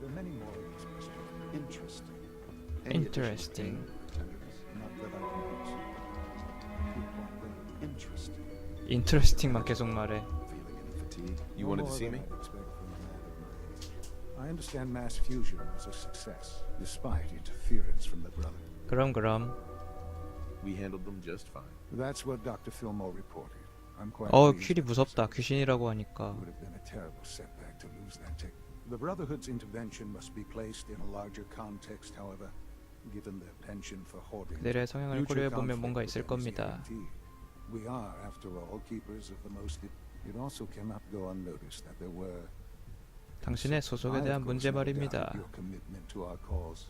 There are many more in this mystery. Interesting. Any Interesting. 인트레스팅만 계속 말해. Feeling any fatigue? You wanted to see me? I understand mass fusion was a success, despite interference from the brother. 그럼 그럼. We handled them just fine. That's what Dr. Fillmore reported. I'm quite 어 with 무섭다. 귀신이라고 하니까. Would have been a terrible setback to lose that tech. The Brotherhood's intervention must be placed in a larger context, however, given their penchant for hoarding. 그들의 성향을 Future 고려해 보면 conflict 뭔가 with 있을 them is 겁니다. guaranteed. We are, after all, keepers of the most. It also cannot go unnoticed that there were. 당신의 소속에 I, 대한 of 문제 course, no doubt 말입니다. Your commitment to our cause,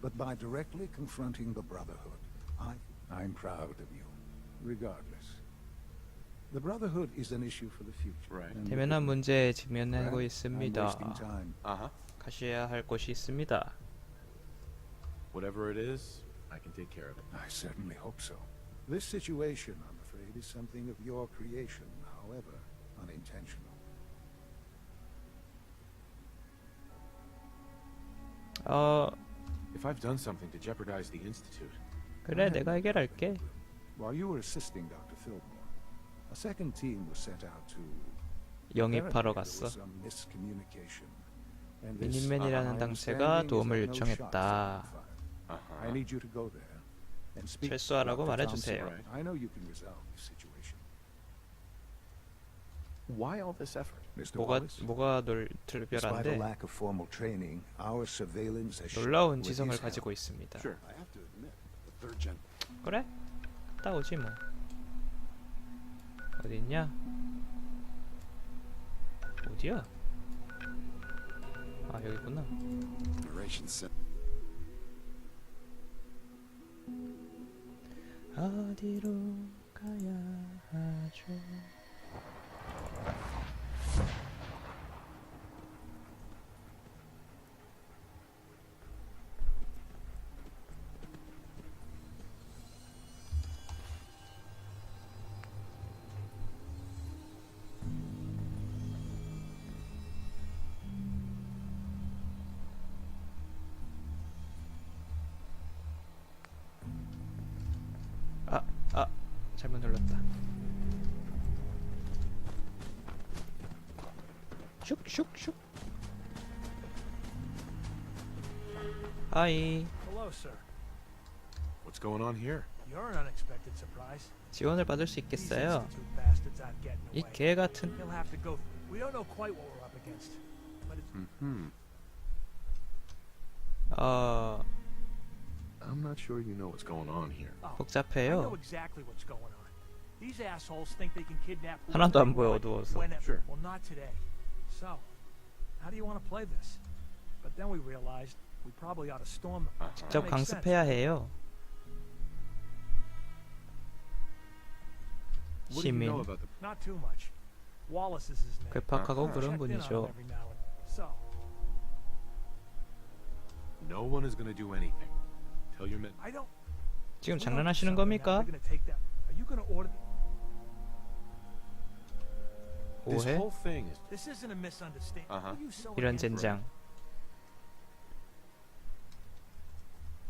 but by directly confronting the Brotherhood, I, I'm proud of you. Regardless, the Brotherhood is an issue for the future. Right. and 대면한 문제에 Brad, 직면하고 I'm 있습니다. wasting time. Uh huh. 가셔야 할 곳이 있습니다. Whatever it is, I can take care of it. I certainly hope so. This situation, I'm afraid, is something of your creation, however unintentional. 어 If I've done something to jeopardize the Institute, 그래 내가 해결할게. While you were assisting Dr. Fillmore, 영입하러 갔어. was some miscommunication, and this, 미니맨이라는 당체가 is 도움을 요청했다. have been fired. uh I huh. need you to go there and speak. to 철수하라고. 말해주세요. Thompson. I know you can resolve this situation. Why all this effort? Mr. 뭐가 Wallace? 뭐가 놀 Despite a 특별한데 lack of formal training, our surveillance has 놀라운 지성을 가지고. 있습니다. Sure. I have to admit, the third gen. 그래? 따오지 뭐. 어디 있냐? 어디야? 아 여기구나. Narration set. 어디로 가야 하죠? 잘못 눌렀다. 슉슉슉. 하이. Hello, sir. What's going on here? You're an unexpected surprise. 지원을 받을 수 있겠어요? 이. 개 같은. He'll have to go. We don't know quite what we're up against, but it's Hmm. 어 I'm not sure you know what's going on here. oh, I know 복잡해요. exactly what's going on. These assholes think they can kidnap. 하나도 안 보여, whoever they want, 어두워서. whenever. Sure. Well, not today. So, how do you want to play this? But then we realized we probably ought to storm them. Uh-huh. 직접 makes sense. 강습해야 해요. What do you know 시민. about the? Not too much. Wallace is his name. 괴팍하고 아하. 그런 Checked in on him 분이죠. every now and so. No one is going to do anything. 지금 장난하시는 겁니까? they're gonna take that. Are you gonna order? This 오해? whole thing is. This isn't a misunderstanding. Uh-huh. What are you so 이런? 젠장.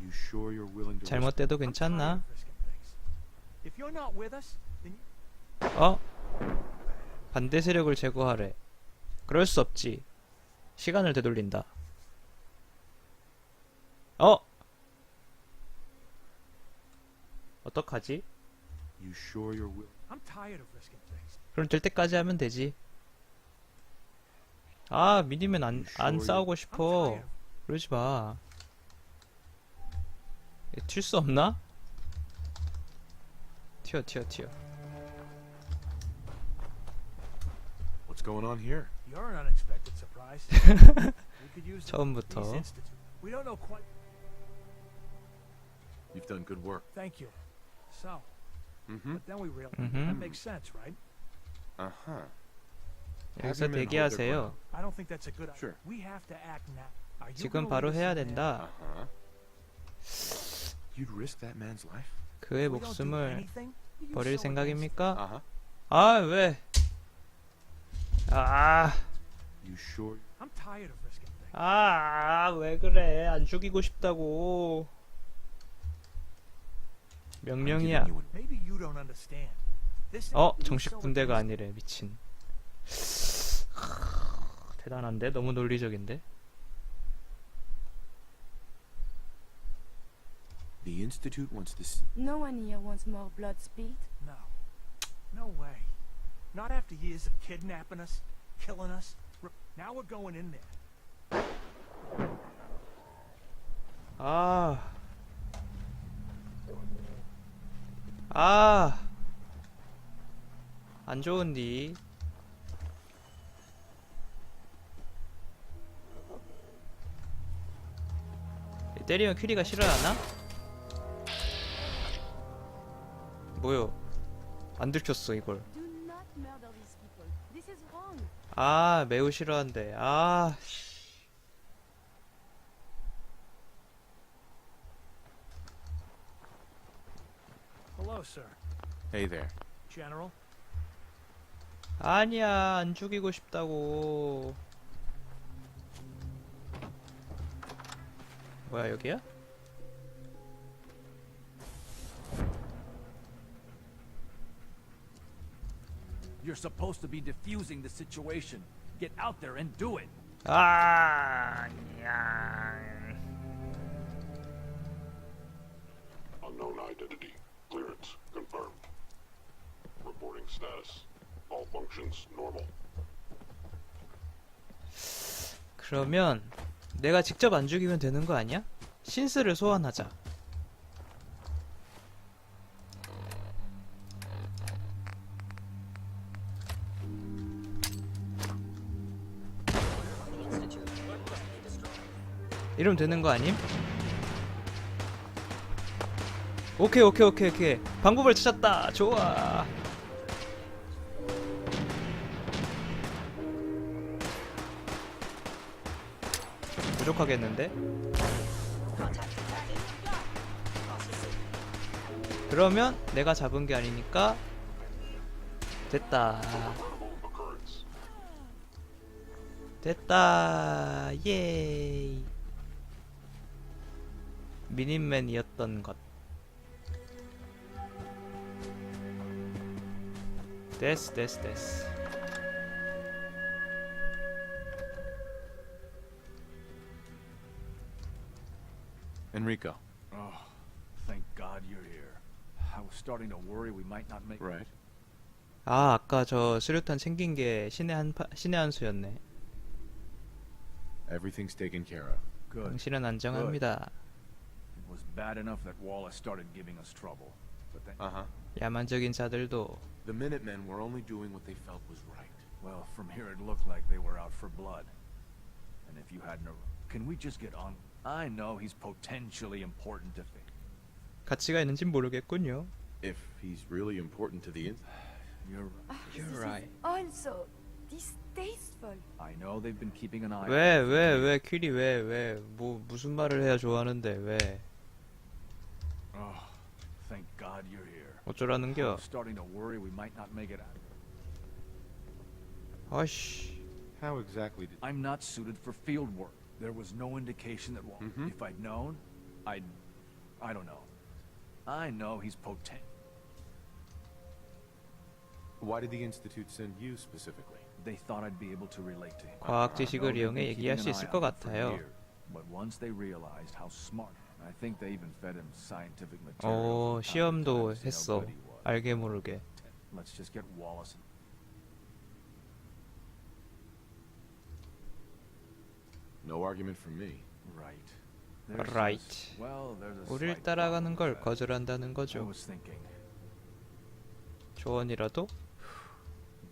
You sure you're willing to? risk- 잘못돼도 괜찮나? of risking things. If you're not with us, then you, 어? 반대 세력을 제거하래. 그럴 수 없지. 시간을 되돌린다. 어? 어떡하지? You sure you're will? I'm tired of risking things. 그럼 될 때까지 하면 되지. 아, 미니면 안, 안 싸우고 싶어. 그러지 마. 튈 수 없나? 튀어, 튀어, 튀어. What's going on here? You're an unexpected surprise. we could use 처음부터. We don't know quite. You've done good work. Thank you. So, Mm-hmm. but then we realized Mhm. that makes sense, right? Uh huh. 여기서 대기하세요. I don't think that's a good idea. Sure. We have to act now. Are you 지금 바로 해야? 된다. Uh huh. You'd risk that man's life? 그의 목숨을 버릴 생각입니까? Uh huh. 아, 왜? 아, You sure? I'm tired. tired of risking things. 아, 왜 그래? 안 죽이고 싶다고. 명령이야. giving you an- Maybe you don't understand. This 어, 정식 군대가. 아니래. 미친. 대단한데? 너무 논리적인데? The Institute wants see. No one here wants more blood spilled. No. No way. Not after years of kidnapping us, killing us. Now we're going in there. 아. 아. 안 좋은디. 때리면 큐리가 싫어하나? 뭐요? 안 들켰어 이걸. 아 매우 싫어한대. 아. 씨. Hello, sir. Hey there. General. 아니야 안 죽이고 싶다고. 뭐야 여기야? You're supposed to be diffusing the situation. Get out there and do it. 아, 야. Unknown identity. Status. All functions normal. 그러면 내가 직접 안 죽이면 되는 거 아니야? 신스를 소환하자. 이러면 되는 거 아님? 오케이 오케이 오케이 오케이 방법을 찾았다 좋아 부족하겠는데? 그러면 내가 잡은 게 아니니까 됐다. 됐다 예이 미니맨이었던 것 됐어 됐어 됐어 Enrico. Oh, thank God you're here. I was starting to worry we might not make Right. 아 아까 저 수류탄 챙긴 게 신의 한 파, 신의 한 수였네 Everything's taken care of. Good. 당신은 안정합니다 It was bad enough that Wallace started giving us trouble. But then, Uh huh. 야만적인 자들도 The Minutemen were only doing what they felt was right. well, from here it looked like they were out for blood. And if you hadn't, ar- can we just get on? I know he's potentially important to think. 가치가 있는진 모르겠군요 If he's really important to the in- You're. Ah, You're this right. is also distasteful. I know they've been keeping an eye. on 왜 you for 왜 years. 왜 퀴리 왜 왜 뭐 무슨 말을 해야 좋아하는데 왜 Oh, thank God you're here. I 어쩌라는겨 was starting to worry we might not make it out. 아씨 How exactly did? I'm not suited for field work. There was no indication that Wal- Mhm. if I'd known, I'd I don't know. I know he's potent. Why did the Institute send you specifically? They thought I'd be able to relate to him. 과학 I know 지식을 they've 이용해 been 얘기할 수 keeping an 있을 eye 것 on him for 같아요. years, But once they realized how smart, I think they even fed him scientific material. 어 from time to 시험도 time to see how 했어 good he was. 알게 모르게 Let's just get Wallace. No argument from me. Right. There's Right. this- well, there's a 우릴 slight 따라가는 problem 걸 with that. 거절한다는 I 거죠 was thinking, 조언이라도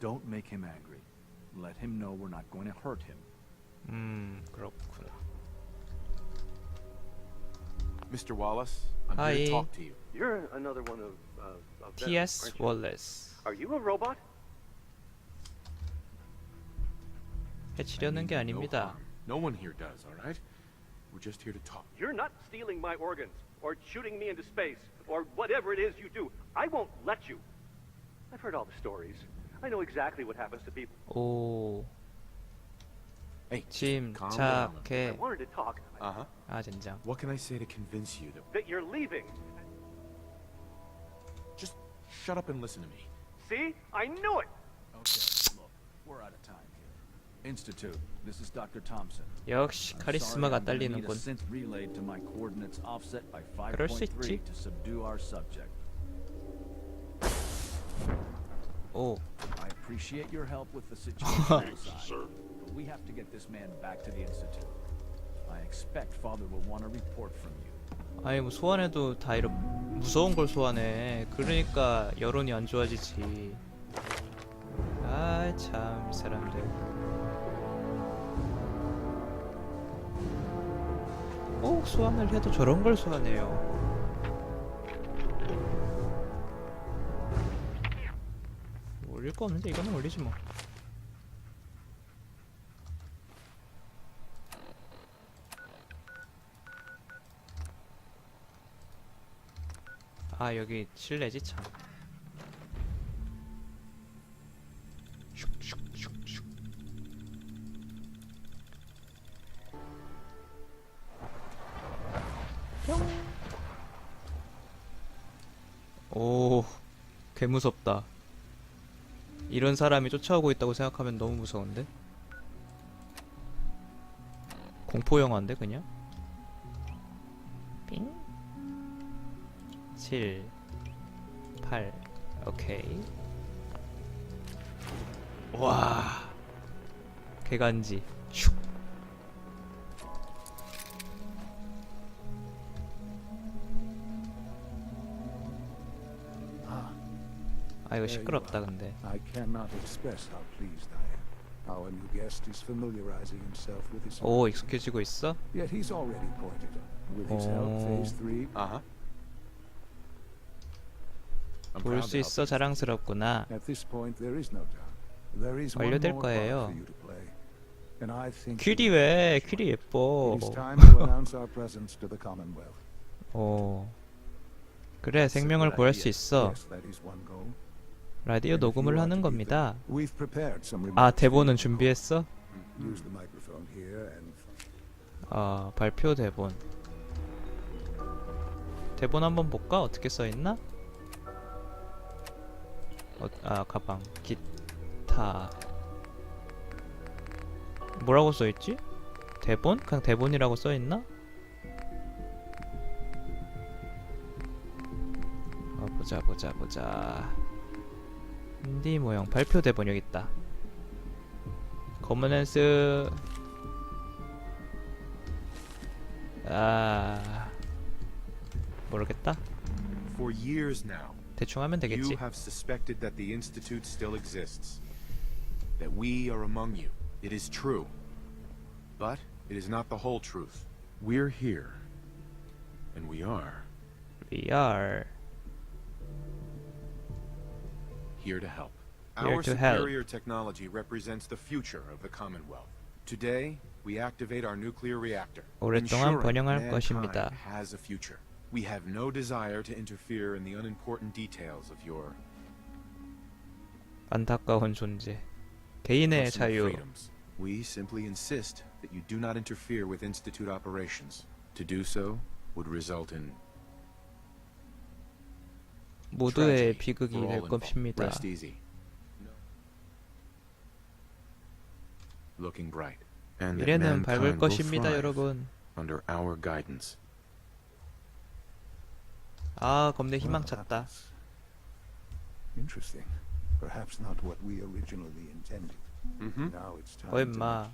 don't make him angry. Let him know we're not going to hurt him. 음 그렇구나 Mr. Wallace, I'm here Hi. to talk to you. You're another one of, uh, of them, T.S. aren't you? 월레스 Are you a robot? 해치려는 게 I mean no 아닙니다 harm. No one here does, all right? We're just here to talk. You're not stealing my organs, or shooting me into space, or whatever it is you do. I won't let you. I've heard all the stories. I know exactly what happens to people. 오 Hey, calm down. I 침착해. wanted to talk Uh huh. 아 젠장. What can I say to convince you that? that you're leaving. Just shut up and listen to me. See? I knew it. Institute, this is Dr. Thompson. 역시 카리스마가 딸리는군. relayed to my coordinates offset by 그럴 수5.3 있지. to subdue our subject. 오, I appreciate your help with the situation Sir. but we have to get this man back to the institute. I expect Father will want a report from you. 아니 뭐 소환해도 다 이런 무서운 걸 소환해. 그러니까 여론이 안 좋아지지. 아 참 이 사람들. 꼭 소환을 해도 저런 걸 소환해요. 올릴 거 없는데 이거는 올리지 뭐. 아 여기 실내지 참. 무섭다. 이런 사람이 쫓아오고 있다고 생각하면 너무 무서운데? 공포 영화인데 그냥? 삥? 7 8 오케이 와 개간지 아 이거 시끄럽다 근데 I cannot express how pleased I am. Our new guest is familiarizing himself with his 오 익숙해지고 있어? Yet he's already pointed. With his help, Oh. Phase 3 Uh huh. I'm 볼 proud 수 to help 있어 you. 자랑스럽구나 At this point, there is no doubt. There is one 완료될 more part 거예요. for you to play. And I think 퀴리 왜 퀴리 예뻐 It is time to announce our presence to the Commonwealth. 오 그래 생명을 구할 수 있어 Yes, that is one goal. 라디오 녹음을 하는 겁니다 아 대본은. 준비했어? 아 발표 대본 대본 한번 볼까? 어떻게 써있나? 어, 아 가방 기타 뭐라고 써있지? 대본? 그냥 대본이라고 써있나? 어, 보자 보자 보자 인디 모형 발표 대본 여기 있다 거머넌스 아 모르겠다. For years now, 대충 하면 되겠지. you have suspected that the Institute still exists. That we are among you. It is true. But it is not the whole truth. We're here. And we are We are here to help. Here Our to help. superior technology represents the future of the Commonwealth. Today, we activate our nuclear reactor. 오랫동안 ensuring 번영할 mankind 것입니다. has a future. We have no desire to interfere in the unimportant details of your 안타까운 존재. 개인의 personal 자유. freedoms. We simply insist that you do not interfere with Institute operations. To do so would result in 모두의 비극이 될. 것입니다. 미래는 밝을 것입니다, 여러분. 아, 겁내 희망. Mm-hmm. Time. 어, 임마.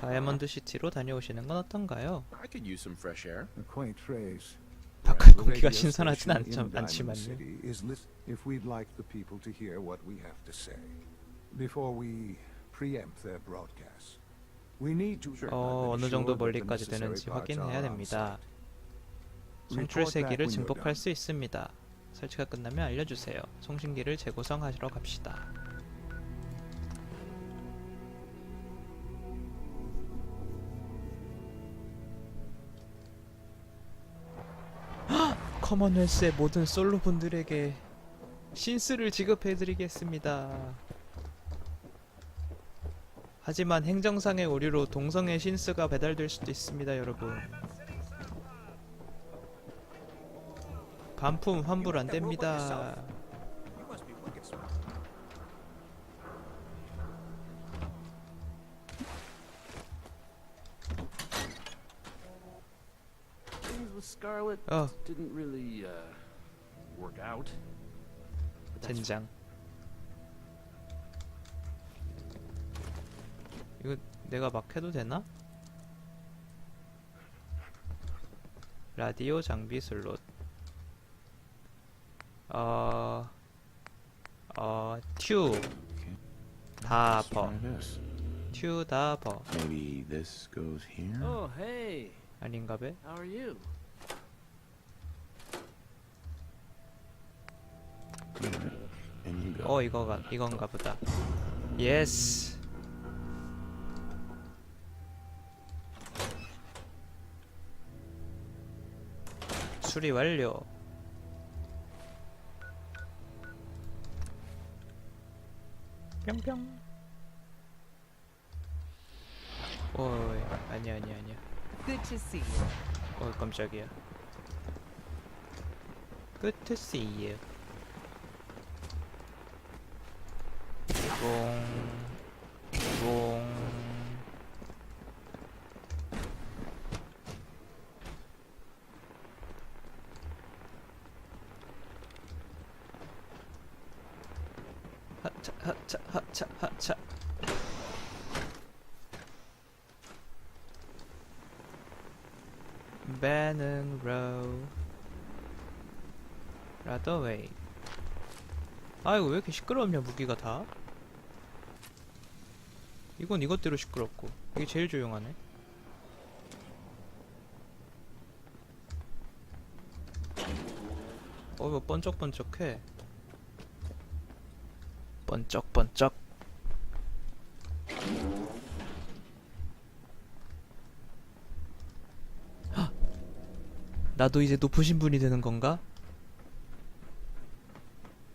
다이아몬드 시티로 다녀오시는 건 어떤가요? 바깥 공기가 신선하진 station 않, in Diamond 않지만요. If we'd like the people to hear what we have to say before we preempt their broadcast. We need to 어, 어느 정도 멀리까지 되는지 확인해야 됩니다. site. 송출 Report back 세기를 when you're 증폭할. 수 있습니다. 설치가 끝나면 알려주세요. 송신기를 재구성하시러 갑시다. 커먼웰스의 모든 솔로 분들에게 신스를 지급해드리겠습니다. 하지만 행정상의 오류로 동성애 신스가 배달될 수도 있습니다, 여러분. 반품 환불 안 됩니다. 어, didn't really uh, work out. But that's 젠장. 이거 내가 막 해도 되나? 라디오 장비 슬롯. 어, 어, 튜, 다버. 튜 다버. Maybe this goes here. Oh, hey. 아닌가 배? How are you? And you go. 어 이거가 이건가 보다. 예스. 수리 완료. 뿅뿅. 어이 아니야 아니야 아니야. Good to see you. 어 깜짝이야. Good to see you. 봉, 봉. 하차, 하차, 하차, 하차. 로우 라더웨이 아 이거 왜 이렇게 시끄럽냐 무기가 다 이건 이것대로 시끄럽고 이게 제일 조용하네 어 이거 번쩍번쩍해 번쩍번쩍 헉! 나도 이제 높으신 분이 되는 건가?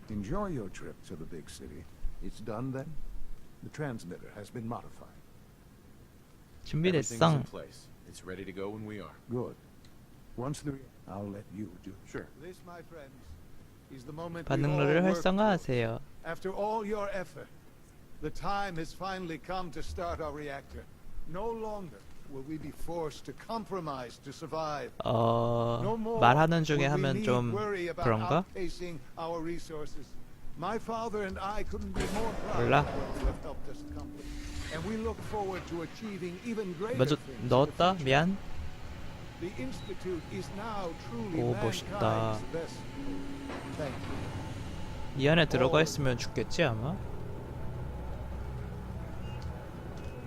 Enjoy your trip to the big city. It's done then? The transmitter has been modified. Everything's 준비됐어 in place. It's ready to go when we are. Good. Once the... I'll let you do. Sure. This, my friends, is the moment 반응로를 활성화하세요 After all your effort, the time has finally come to start our reactor. No longer will we be forced to compromise to survive. 어... No more 말하는 중에 will we 하면 need 좀 worry about 그런가? outpacing our resources. My father and I couldn't be more proud of what you have helped us accomplish. And we look forward to achieving even greater 먼저 things in the 넣었다 future. 미안 The institute is now truly 오, 멋있다. mankind's best. Thank you. 이 안에 들어가 있으면 죽겠지 아마?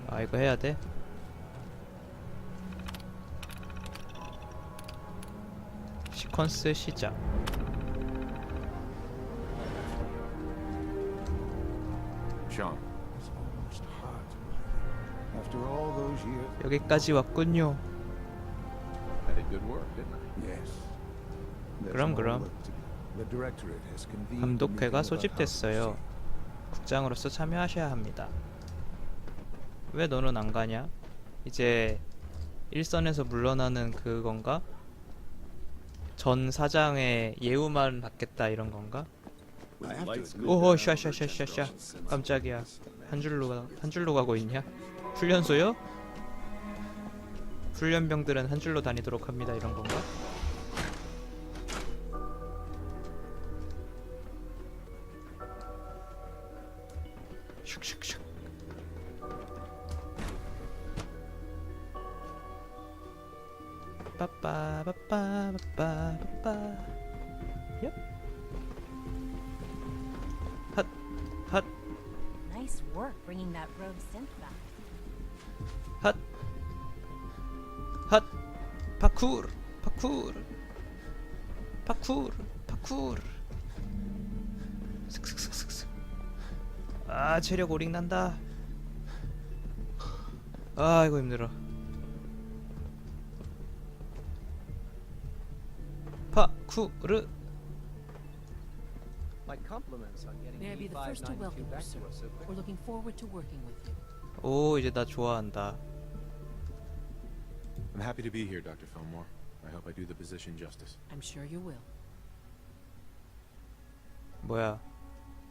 아 이거 해야 돼? 시퀀스 시작 Sean, It's almost hard to believe. After all those years, 여기까지 왔군요 I did good work, didn't I? yes. 그럼, 그럼. 감독회가 소집됐어요. 국장으로서 참여하셔야 합니다 왜 너는 안 가냐? 이제 일선에서 물러나는 그건가? 전 사장의 예우만 받겠다 이런 건가? I have to admit 오호 샤샤샤샤샤 깜짝이야 한 줄로 가, 한 줄로 가고 있냐? 훈련소요? 훈련병들은 한 줄로 다니도록 합니다 이런 건가? 파쿠르, 파쿠르. 슥슥슥슥슥. 아 체력 오링 난다. 아 이거 힘들어. 파쿠르. May I be the first to welcome you, sir. We're looking forward to working with you. 오 이제 나 좋아한다. I'm happy to be here, Dr. Fillmore. I hope I do the position justice. I'm sure you will. 뭐야?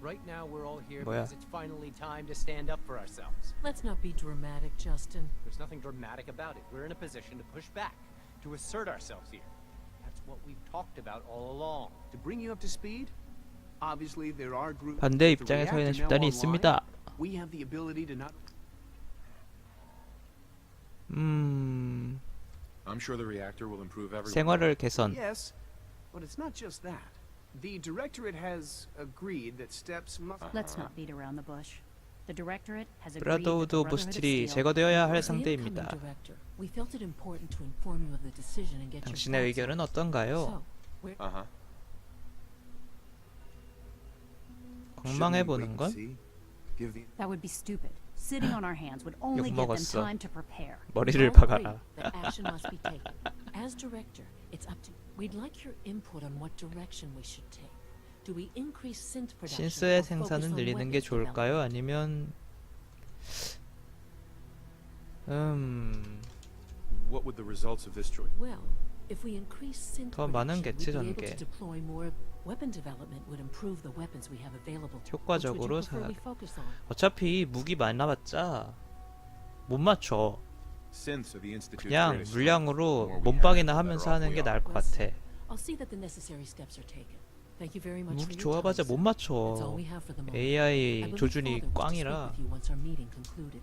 Right now, we're all here 뭐야? because it's finally time to stand up for ourselves. Let's not be dramatic, Justin. There's nothing dramatic about it. We're in a position to push back, to assert ourselves here. That's what we've talked about all along. To bring you up to speed, obviously there are groups. 반대 with the 입장에 서 있는 reactor now 집단이 online, 있습니다. We have the ability to not. 음 I'm sure the reactor will improve everyone. 생활을 개선. Yes, but it's not just that. The directorate has agreed that steps must. Let's not beat around the bush. The Directorate has agreed that the 브라더우드 Brotherhood of 부스틸이 Steel 제거되어야 할 As the incoming 상대입니다. director, we felt it important to inform you of the decision and get your 당신의 의견은. 어떤가요? So, we're Uh huh. 관망해 보는 건 Give the That would be stupid. Sitting on our hands would only give them 욕먹었어. time to prepare. 머리를 all agree 박아라. that action must be taken. As director, it's up to. We'd like your input on what direction we should take. Do we increase synth production 신스의 or focus 생산을 on 늘리는 게 weapons 좋을까요? 아니면 음 What would the results of this choice? Well, if we increase synth 더 많은 production, 개체 we'd be able 전개. to deploy more weapon development would improve the weapons we have available. Which would 효과적으로 you prefer we 사용. focus on? 어차피 무기 많아봤자 못 맞춰. Synths are the institute's 그냥 greatest strength. The 물량으로 we 몸빵이나 the 하면서 better 하는 off 게 we 나을. 것 같아. I'll see that the necessary steps are taken. Thank you very much for 무기 your time, 좋아봤자 못 sir. That's all 맞춰. we have for the moment. AI believe 조준이 Father wants to speak 꽝이라. with you once our meeting concluded.